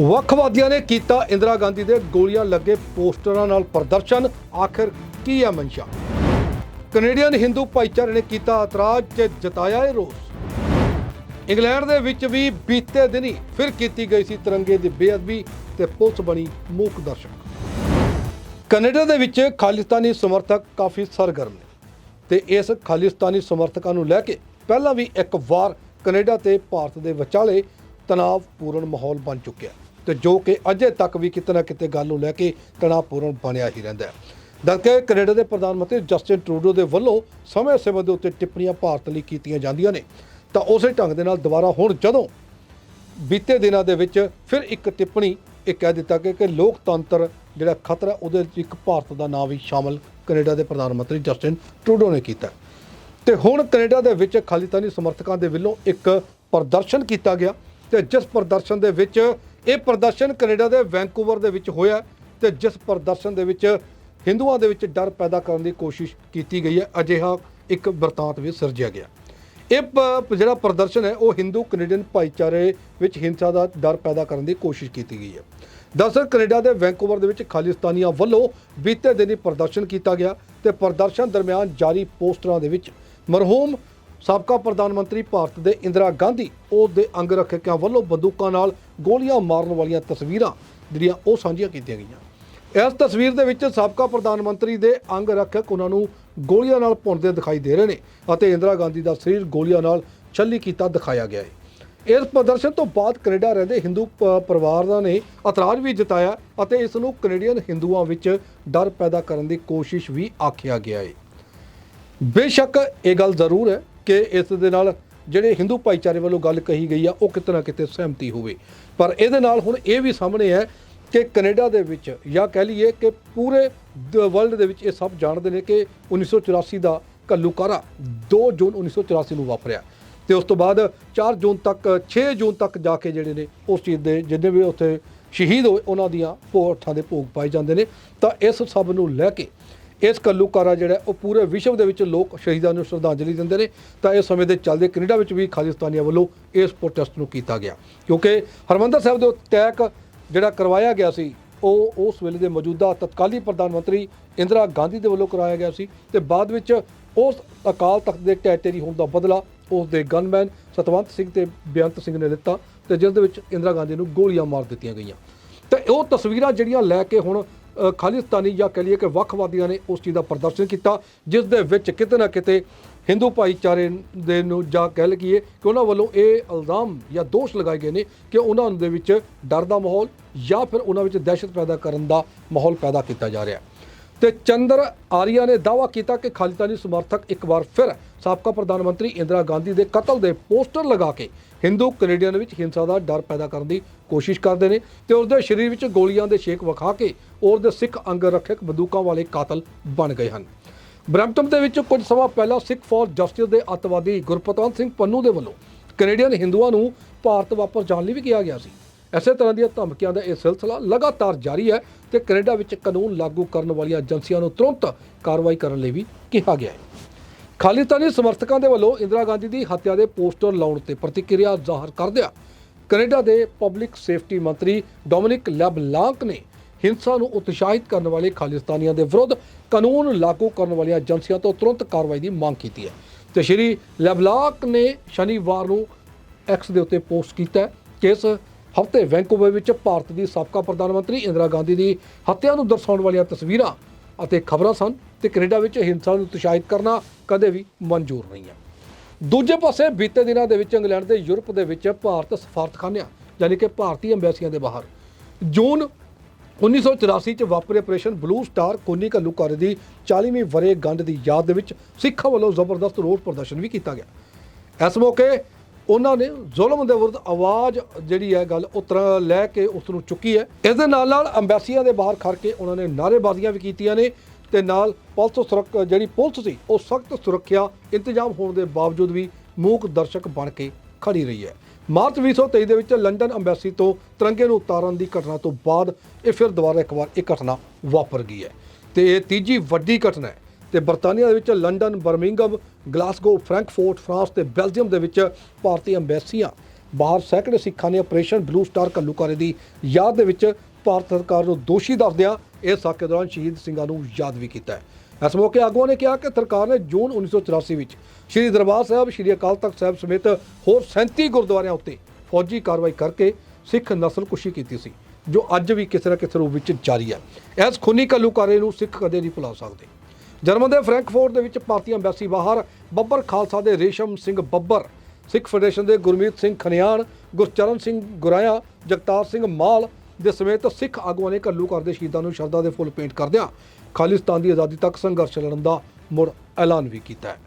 ਵੱਖਵਾਦੀਆਂ ਨੇ ਕੀਤਾ ਇੰਦਰਾ ਗਾਂਧੀ ਦੇ ਗੋਲੀਆਂ ਲੱਗੇ ਪੋਸਟਰਾਂ ਨਾਲ ਪ੍ਰਦਰਸ਼ਨ। ਆਖਿਰ ਕੀ ਹੈ ਮਨਸ਼ਾ? ਕੈਨੇਡੀਅਨ ਹਿੰਦੂ ਭਾਈਚਾਰੇ ਨੇ ਕੀਤਾ ਇਤਰਾਜ਼ ਤੇ ਜਤਾਇਆ ਇਹ ਰੋਸ। ਇੰਗਲੈਂਡ ਦੇ ਵਿੱਚ ਵੀ ਬੀਤੇ ਦਿਨੀ ਫਿਰ ਕੀਤੀ ਗਈ ਸੀ ਤਿਰੰਗੇ ਦੀ ਬੇਅਦਬੀ ਤੇ ਪੁਲਿਸ ਬਣੀ ਮੂਕ ਦਰਸ਼ਕ। ਕੈਨੇਡਾ ਦੇ ਵਿੱਚ ਖਾਲਿਸਤਾਨੀ ਸਮਰਥਕ ਕਾਫੀ ਸਰਗਰਮ ਨੇ ਤੇ ਇਸ ਖਾਲਿਸਤਾਨੀ ਸਮਰਥਕਾਂ ਨੂੰ ਲੈ ਕੇ ਪਹਿਲਾਂ ਵੀ ਇੱਕ ਵਾਰ ਕੈਨੇਡਾ ਤੇ ਭਾਰਤ ਦੇ ਵਿਚਾਲੇ ਤਣਾਅਪੂਰਨ ਮਾਹੌਲ ਬਣ ਚੁੱਕਿਆ। ਤੇ ਜੋ ਕਿ ਅਜੇ ਤੱਕ ਵੀ ਕਿਤੇ ਨਾ ਕਿਤੇ ਗੱਲ ਨੂੰ ਲੈ ਕੇ ਤਣਾਅਪੂਰਨ ਬਣਿਆ ਹੀ ਰਹਿੰਦਾ ਹੈ। ਦਰਕੇ ਕੈਨੇਡਾ ਦੇ ਪ੍ਰਧਾਨ ਮੰਤਰੀ ਜਸਟਿਨ ਟਰੂਡੋ ਦੇ ਵੱਲੋਂ ਸਮੇਂ ਸਮੇਂ ਦੇ ਉੱਤੇ ਟਿੱਪਣੀਆਂ ਭਾਰਤ ਲਈ ਕੀਤੀਆਂ ਜਾਂਦੀਆਂ ਨੇ। ਤਾਂ ਉਸੇ ਢੰਗ ਦੇ ਨਾਲ ਦੁਬਾਰਾ ਹੁਣ ਜਦੋਂ ਬੀਤੇ ਦਿਨਾਂ ਦੇ ਵਿੱਚ ਫਿਰ ਇੱਕ ਟਿੱਪਣੀ ਇਹ ਕਹਿ ਦਿੱਤਾ ਕਿ ਕਿ ਲੋਕਤੰਤਰ ਜਿਹੜਾ ਖਤਰਾ ਉਹਦੇ ਵਿੱਚ ਇੱਕ ਭਾਰਤ ਦਾ ਨਾਮ ਵੀ ਸ਼ਾਮਲ ਕੈਨੇਡਾ ਦੇ ਪ੍ਰਧਾਨ ਮੰਤਰੀ ਜਸਟਿਨ ਟਰੂਡੋ ਨੇ ਕੀਤਾ ਤੇ ਹੁਣ ਕੈਨੇਡਾ ਦੇ ਵਿੱਚ ਖਾਲਿਸਤਾਨੀ ਸਮਰਥਕਾਂ ਦੇ ਵੱਲੋਂ ਇੱਕ ਪ੍ਰਦਰਸ਼ਨ ਕੀਤਾ ਗਿਆ ਤੇ ਜਿਸ ਪ੍ਰਦਰਸ਼ਨ ਦੇ ਵਿੱਚ ਇਹ ਪ੍ਰਦਰਸ਼ਨ ਕੈਨੇਡਾ ਦੇ ਵੈਂਕੂਵਰ ਦੇ ਵਿੱਚ ਹੋਇਆ ਤੇ ਜਿਸ ਪ੍ਰਦਰਸ਼ਨ ਦੇ ਵਿੱਚ ਹਿੰਦੂਆਂ ਦੇ ਵਿੱਚ ਡਰ ਪੈਦਾ ਕਰਨ ਦੀ ਕੋਸ਼ਿਸ਼ ਕੀਤੀ ਗਈ ਹੈ, ਅਜਿਹਾ ਇੱਕ ਵਰਤਾਂਤ ਵੀ ਸਿਰਜਿਆ ਗਿਆ। ਇਹ ਪ- ਜਿਹੜਾ ਪ੍ਰਦਰਸ਼ਨ ਹੈ, ਉਹ ਹਿੰਦੂ ਕੈਨੇਡੀਅਨ ਭਾਈਚਾਰੇ ਵਿੱਚ ਹਿੰਸਾ ਦਾ ਡਰ ਪੈਦਾ ਕਰਨ ਦੀ ਕੋਸ਼ਿਸ਼ ਕੀਤੀ ਗਈ ਹੈ। ਦਰਅਸਲ, ਕੈਨੇਡਾ ਦੇ ਵੈਂਕੂਵਰ ਦੇ ਵਿੱਚ ਖਾਲਿਸਤਾਨੀਆਂ ਵੱਲੋਂ ਬੀਤੇ ਦਿਨੀ ਪ੍ਰਦਰਸ਼ਨ ਕੀਤਾ ਗਿਆ ਤੇ ਪ੍ਰਦਰਸ਼ਨ ਦਰਮਿਆਨ ਜਾਰੀ ਪੋਸਟਰਾਂ ਦੇ ਵਿੱਚ ਮਰਹੂਮ ਸਾਬਕਾ ਪ੍ਰਧਾਨ ਮੰਤਰੀ ਭਾਰਤ ਦੇ ਇੰਦਰਾ ਗਾਂਧੀ ਉਹ ਦੇ ਅੰਗ ਰੱਖਿਆਂ ਵੱਲੋਂ ਬੰਦੂਕਾਂ ਨਾਲ ਗੋਲੀਆਂ ਮਾਰਨ ਵਾਲੀਆਂ ਤਸਵੀਰਾਂ ਜਿਹੜੀਆਂ ਉਹ ਸਾਂਝੀਆਂ ਕੀਤੀਆਂ ਗਈਆਂ। ਇਸ ਤਸਵੀਰ ਦੇ ਵਿੱਚ ਸਾਬਕਾ ਪ੍ਰਧਾਨ ਮੰਤਰੀ ਦੇ ਅੰਗ ਰੱਖਿਅਕ ਉਹਨਾਂ ਨੂੰ ਗੋਲੀਆਂ ਨਾਲ ਭੁੰਨਦੇ ਦਿਖਾਈ ਦੇ ਰਹੇ ਨੇ ਅਤੇ ਇੰਦਰਾ ਗਾਂਧੀ ਦਾ ਸਰੀਰ ਗੋਲੀਆਂ ਨਾਲ ਛੱਲੀ ਕੀਤਾ ਦਿਖਾਇਆ ਗਿਆ ਹੈ। ਇਸ ਪ੍ਰਦਰਸ਼ਨ ਤੋਂ ਬਾਅਦ ਕੈਨੇਡਾ ਰਹਿੰਦੇ ਹਿੰਦੂ ਪ- ਪਰਿਵਾਰਾਂ ਨੇ ਇਤਰਾਜ਼ ਵੀ ਜਤਾਇਆ ਅਤੇ ਇਸ ਨੂੰ ਕੈਨੇਡੀਅਨ ਹਿੰਦੂਆਂ ਵਿੱਚ ਡਰ ਪੈਦਾ ਕਰਨ ਦੀ ਕੋਸ਼ਿਸ਼ ਵੀ ਆਖਿਆ ਗਿਆ ਹੈ। ਬੇਸ਼ੱਕ ਇਹ ਗੱਲ ਜ਼ਰੂਰ ਹੈ ਕਿ ਇਸ ਦੇ ਨਾਲ ਜਿਹੜੇ ਹਿੰਦੂ ਭਾਈਚਾਰੇ ਵੱਲੋਂ ਗੱਲ ਕਹੀ ਗਈ ਆ, ਉਹ ਕਿਤੇ ਨਾ ਕਿਤੇ ਸਹਿਮਤੀ ਹੋਵੇ। ਪਰ ਇਹਦੇ ਨਾਲ ਹੁਣ ਇਹ ਵੀ ਸਾਹਮਣੇ ਹੈ ਕਿ ਕੈਨੇਡਾ ਦੇ ਵਿੱਚ ਜਾਂ ਕਹਿ ਲਈਏ ਕਿ ਪੂਰੇ ਵਰਲਡ ਦੇ ਵਿੱਚ ਇਹ ਸਭ ਜਾਣਦੇ ਨੇ ਕਿ 1984 ਦਾ ਘੱਲੂਕਾਰਾ 2 ਜੂਨ 1984 ਨੂੰ ਵਾਪਰਿਆ। ਤੇ ਉਸ ਤੋਂ ਬਾਅਦ 4 ਜੂਨ ਤੱਕ 6 ਜੂਨ ਤੱਕ ਜਾ ਕੇ ਜਿਹੜੇ ਨੇ ਉਸ ਚੀਜ਼ ਦੇ ਜਿੰਨੇ ਵੀ ਉੱਥੇ ਸ਼ਹੀਦ ਹੋਏ, ਉਹਨਾਂ ਦੀਆਂ ਭੋਗਾਂ ਦੇ ਭੋਗ ਪਾਏ ਜਾਂਦੇ ਨੇ। ਤਾਂ ਇਸ ਸਭ ਨੂੰ ਲੈ ਕੇ ਇਸ ਕੱਲੂਕਾਰਾ ਜਿਹੜਾ, ਉਹ ਪੂਰੇ ਵਿਸ਼ਵ ਦੇ ਵਿੱਚ ਲੋਕ ਸ਼ਹੀਦਾਂ ਨੂੰ ਸ਼ਰਧਾਂਜਲੀ ਦਿੰਦੇ ਨੇ। ਤਾਂ ਇਸ ਸਮੇਂ ਦੇ ਚੱਲਦੇ ਕੈਨੇਡਾ ਵਿੱਚ ਵੀ ਖਾਲਿਸਤਾਨੀਆਂ ਵੱਲੋਂ ਇਸ ਪ੍ਰੋਟੈਸਟ ਨੂੰ ਕੀਤਾ ਗਿਆ। ਕਿਉਂਕਿ ਹਰਮੰਦਰ ਸਾਹਿਬ ਦੇ ਅਟੈਕ ਜਿਹੜਾ ਕਰਵਾਇਆ ਗਿਆ ਸੀ, ਉਹ ਉਸ ਵੇਲੇ ਦੇ ਮੌਜੂਦਾ ਤਤਕਾਲੀ ਪ੍ਰਧਾਨ ਮੰਤਰੀ ਇੰਦਰਾ ਗਾਂਧੀ ਦੇ ਵੱਲੋਂ ਕਰਾਇਆ ਗਿਆ ਸੀ ਤੇ ਬਾਅਦ ਵਿੱਚ ਉਸ ਅਕਾਲ ਤਖਤ ਦੇ ਟੈਟੇਰੀ ਹੋਣ ਦਾ ਬਦਲਾ ਉਸ ਦੇ ਗਨਮੈਨ ਸਤਵੰਤ ਸਿੰਘ ਤੇ ਬੇਅੰਤ ਸਿੰਘ ਨੇ ਦਿੱਤਾ ਤੇ ਜਿਸ ਦੇ ਵਿੱਚ ਇੰਦਰਾ ਗਾਂਧੀ ਨੂੰ ਗੋਲੀਆਂ ਮਾਰ ਦਿੱਤੀਆਂ ਗਈਆਂ। ਤੇ ਉਹ ਤਸਵੀਰਾਂ ਜਿਹੜੀਆਂ ਲੈ ਕੇ ਹੁਣ ਖਾਲਿਸਤਾਨੀ ਜਾਂ ਕਹ ਲਈਏ ਕਿ ਵੱਖਵਾਦੀਆਂ ਨੇ ਉਸ ਚੀਜ਼ ਦਾ ਪ੍ਰਦਰਸ਼ਨ ਕੀਤਾ, ਜਿਸ ਦੇ ਵਿੱਚ ਕਿਤੇ ਨਾ ਕਿਤੇ ਹਿੰਦੂ ਭਾਈਚਾਰੇ ਦੇ ਨੂੰ ਜਾਂ ਕਹਿ ਲਈਏ ਕਿ ਉਹਨਾਂ ਵੱਲੋਂ ਇਹ ਇਲਜ਼ਾਮ ਜਾਂ ਦੋਸ਼ ਲਗਾਏ ਗਏ ਨੇ ਕਿ ਉਹਨਾਂ ਦੇ ਵਿੱਚ ਡਰ ਦਾ ਮਾਹੌਲ ਜਾਂ ਫਿਰ ਉਹਨਾਂ ਵਿੱਚ ਦਹਿਸ਼ਤ ਪੈਦਾ ਕਰਨ ਦਾ ਮਾਹੌਲ ਪੈਦਾ ਕੀਤਾ ਜਾ ਰਿਹਾ ਹੈ। ਤੇ ਚੰਦਰ ਆਰੀਆ ਨੇ ਦਾਅਵਾ ਕੀਤਾ ਕਿ ਖਾਲਿਸਤਾਨੀ ਸਮਰਥਕ ਇੱਕ ਵਾਰ ਫਿਰ ਸਾਬਕਾ ਪ੍ਰਧਾਨ ਮੰਤਰੀ ਇੰਦਰਾ ਗਾਂਧੀ ਦੇ ਕਤਲ ਦੇ ਪੋਸਟਰ ਲਗਾ ਕੇ ਹਿੰਦੂ ਕੈਨੇਡੀਅਨ ਵਿੱਚ ਹਿੰਸਾ ਦਾ ਡਰ ਪੈਦਾ ਕਰਨ ਦੀ ਕੋਸ਼ਿਸ਼ ਕਰਦੇ ਨੇ ਤੇ ਉਸ ਦੇ ਸਰੀਰ ਵਿੱਚ ਗੋਲੀਆਂ ਦੇ ਛੇਕ ਵਿਖਾ ਕੇ ਉਸ ਦੇ ਸਿੱਖ ਅੰਗ ਰੱਖਿਅਕ ਬੰਦੂਕਾਂ ਵਾਲੇ ਕਾਤਲ ਬਣ ਗਏ ਹਨ। ਬ੍ਰੈਂਪਟਨ ਦੇ ਵਿੱਚ ਕੁਝ ਸਮਾਂ ਪਹਿਲਾਂ ਸਿੱਖ ਫॉर ਜਸਟਿਸ ਦੇ ਅੱਤਵਾਦੀ ਗੁਰਪਤਵੰਤ ਸਿੰਘ ਪੰਨੂ ਦੇ ਵੱਲੋਂ ਕੈਨੇਡੀਅਨ ਹਿੰਦੂਆਂ ਨੂੰ ਭਾਰਤ ਵਾਪਸ ਜਾਣ ਲਈ ਵੀ ਕਿਹਾ ਗਿਆ ਸੀ। ਇਸੇ ਤਰ੍ਹਾਂ ਦੀਆਂ ਧਮਕੀਆਂ ਦਾ ਇਹ ਸਿਲਸਿਲਾ ਲਗਾਤਾਰ ਜਾਰੀ ਹੈ ਤੇ ਕੈਨੇਡਾ ਵਿੱਚ ਕਾਨੂੰਨ ਲਾਗੂ ਕਰਨ ਵਾਲੀਆਂ ਏਜੰਸੀਆਂ ਨੂੰ ਤੁਰੰਤ ਕਾਰਵਾਈ ਕਰਨ ਲਈ ਵੀ ਕਿਹਾ ਗਿਆ ਹੈ। ਖਾਲਿਸਤਾਨੀ ਸਮਰਥਕਾਂ ਦੇ ਵੱਲੋਂ ਇੰਦਰਾ ਗਾਂਧੀ ਦੀ ਹੱਤਿਆ ਦੇ ਪੋਸਟਰ ਲਾਉਣ ਤੇ ਪ੍ਰਤੀਕਿਰਿਆ ਜ਼ਾਹਰ ਕਰਦਿਆਂ ਕੈਨੇਡਾ ਦੇ ਪਬਲਿਕ ਸੇਫਟੀ ਮੰਤਰੀ ਡੋਮਿਨਿਕ ਲੈਬਲਾਂਕ ਨੇ ਹਿੰਸਾ ਨੂੰ ਉਤਸ਼ਾਹਿਤ ਕਰਨ ਵਾਲੇ ਖਾਲਿਸਤਾਨੀਆਂ ਦੇ ਵਿਰੁੱਧ ਕਾਨੂੰਨ ਲਾਗੂ ਕਰਨ ਵਾਲੀਆਂ ਏਜੰਸੀਆਂ ਤੋਂ ਤੁਰੰਤ ਕਾਰਵਾਈ ਦੀ ਮੰਗ ਕੀਤੀ ਹੈ। ਤੇ ਸ਼੍ਰੀ ਲੈਬਲਾਂਕ ਨੇ ਸ਼ਨੀਵਾਰ ਨੂੰ ਐਕਸ ਦੇ ਉੱਤੇ ਪੋਸਟ ਕੀਤਾ ਕਿ ਇਸ ਹਫ਼ਤੇ ਵੈਂਕੂਵਰ ਵਿੱਚ ਭਾਰਤ ਦੀ ਸਾਬਕਾ ਪ੍ਰਧਾਨ ਮੰਤਰੀ ਇੰਦਰਾ ਗਾਂਧੀ ਦੀ ਹੱਤਿਆ ਨੂੰ ਦਰਸਾਉਣ ਵਾਲੀਆਂ ਤਸਵੀਰਾਂ ਅਤੇ ਖਬਰਾਂ ਸਨ ਤੇ ਕੈਨੇਡਾ ਵਿੱਚ ਹਿੰਸਾ ਨੂੰ ਉਤਸ਼ਾਹਿਤ ਕਰਨਾ ਕਦੇ ਵੀ ਮਨਜ਼ੂਰ ਨਹੀਂ ਹੈ। ਦੂਜੇ ਪਾਸੇ ਬੀਤੇ ਦਿਨਾਂ ਦੇ ਵਿੱਚ ਇੰਗਲੈਂਡ ਦੇ ਯੂਰਪ ਦੇ ਵਿੱਚ ਭਾਰਤ ਸਫਾਰਤਖਾਨਿਆਂ ਯਾਨੀ ਕਿ ਭਾਰਤੀ ਅੰਬੈਸੀਆਂ ਦੇ ਬਾਹਰ ਜੂਨ 1984 ਚ ਵਾਪਰੇ ਆਪਰੇਸ਼ਨ ਬਲੂ ਸਟਾਰ ਕੋਨੀ ਘੱਲੂਘਾਰੇ ਦੀ 40ਵੀਂ ਵਰੇ ਗੰਢ ਦੀ ਯਾਦ ਦੇ ਵਿੱਚ ਸਿੱਖਾਂ ਵੱਲੋਂ ਜ਼ਬਰਦਸਤ ਰੋਸ ਪ੍ਰਦਰਸ਼ਨ ਵੀ ਕੀਤਾ ਗਿਆ। ਇਸ ਮੌਕੇ ਉਹਨਾਂ ਨੇ ਜ਼ੁਲਮ ਦੇ ਵਿਰੁੱਧ ਆਵਾਜ਼ ਜਿਹੜੀ ਹੈ ਗੱਲ ਉਤਰ ਲੈ ਕੇ ਉਸ ਨੂੰ ਚੁੱਕੀ ਹੈ। ਇਸ ਦੇ ਨਾਲ ਨਾਲ ਅੰਬੈਸੀਆਂ ਦੇ ਬਾਹਰ ਖੜ ਕੇ ਉਹਨਾਂ ਨੇ ਨਾਅਰੇਬਾਜ਼ੀਆਂ ਵੀ ਕੀਤੀਆਂ ਨੇ ਤੇ ਨਾਲ ਪੁਲਿਸ ਸੁਰੱਖ ਜਿਹੜੀ ਪੁਲਿਸ ਸੀ, ਉਹ ਸਖਤ ਸੁਰੱਖਿਆ ਇੰਤਜ਼ਾਮ ਹੋਣ ਦੇ ਬਾਵਜੂਦ ਵੀ ਮੂਕ ਦਰਸ਼ਕ ਬਣ ਕੇ ਖੜੀ ਰਹੀ ਹੈ। ਮਾਰਚ 2023 ਦੇ ਵਿੱਚ ਲੰਡਨ ਅੰਬੈਸੀ ਤੋਂ ਤਿਰੰਗੇ ਨੂੰ ਉਤਾਰਨ ਦੀ ਘਟਨਾ ਤੋਂ ਬਾਅਦ ਇਹ ਫਿਰ ਦੁਬਾਰਾ ਇੱਕ ਵਾਰ ਇਹ ਘਟਨਾ ਵਾਪਰ ਗਈ ਹੈ। ਤੇ ਇਹ ਤੀਜੀ ਵੱਡੀ ਘਟਨਾ ਹੈ। ਤੇ ਬਰਤਾਨੀਆ ਦੇ ਵਿੱਚ London Birmingham Glasgow, Frankfurt, France ਤੇ ਬੈਲਜੀਅਮ ਦੇ ਵਿੱਚ ਭਾਰਤੀ ਅੰਬੈਸੀਆਂ ਬਾਹਰ ਸੈਂਕੜੇ ਸਿੱਖਾਂ ਨੇ ਆਪਰੇਸ਼ਨ ਬਲੂ ਸਟਾਰ ਕੱਲੂਕਾਰੇ ਦੀ ਯਾਦ ਦੇ ਵਿੱਚ ਭਾਰਤ ਸਰਕਾਰ ਨੂੰ ਦੋਸ਼ੀ ਦੱਸਦਿਆਂ ਇਸ ਸਾਕੇ ਦੌਰਾਨ ਸ਼ਹੀਦ ਸਿੰਘਾਂ ਨੂੰ ਯਾਦ ਵੀ ਕੀਤਾ ਹੈ। ਇਸ ਮੌਕੇ ਆਗੂਆਂ ਨੇ ਕਿਹਾ ਕਿ ਸਰਕਾਰ ਨੇ ਜੂਨ 1984 ਵਿੱਚ ਸ੍ਰੀ ਦਰਬਾਰ ਸਾਹਿਬ, ਸ੍ਰੀ ਅਕਾਲ ਤਖਤ ਸਾਹਿਬ ਸਮੇਤ ਹੋਰ 37 ਗੁਰਦੁਆਰਿਆਂ ਉੱਤੇ ਫੌਜੀ ਕਾਰਵਾਈ ਕਰਕੇ ਸਿੱਖ ਨਸਲਕੁਸ਼ੀ ਕੀਤੀ ਸੀ, ਜੋ ਅੱਜ ਵੀ ਕਿਸੇ ਨਾ ਕਿਸੇ ਰੂਪ ਵਿੱਚ ਜਾਰੀ ਹੈ। ਇਸ ਖੂਨੀ ਕੱਲੂਕਾਰੇ ਨੂੰ ਸਿੱਖ ਕਦੇ ਨਹੀਂ ਭੁਲਾ ਸਕਦੇ। ਜਰਮਨ ਦੇ ਫ੍ਰੈਂਕਫੋਰਟ ਦੇ ਵਿੱਚ ਭਾਰਤੀ ਅੰਬੈਸੀ ਬਾਹਰ ਬੱਬਰ ਖਾਲਸਾ ਦੇ ਰੇਸ਼ਮ ਸਿੰਘ ਬੱਬਰ, ਸਿੱਖ ਫੈਡਰੇਸ਼ਨ ਦੇ ਗੁਰਮੀਤ ਸਿੰਘ ਖਨਿਆਣ, ਗੁਰਚਰਨ ਸਿੰਘ ਗੁਰਾਇਆ, ਜਗਤਾਰ ਸਿੰਘ ਮਾਲ ਦੇ ਸਮੇਤ ਸਿੱਖ ਆਗੂਆਂ ਨੇ ਘੱਲੂਘਾਰ ਦੇ ਸ਼ਹੀਦਾਂ ਨੂੰ ਸ਼ਰਧਾ ਦੇ ਫੁੱਲ ਭੇਂਟ ਕਰਦਿਆਂ ਖਾਲਿਸਤਾਨ ਦੀ ਆਜ਼ਾਦੀ ਤੱਕ ਸੰਘਰਸ਼ ਲੜਨ ਦਾ ਮੁੜ ਐਲਾਨ ਵੀ ਕੀਤਾ ਹੈ।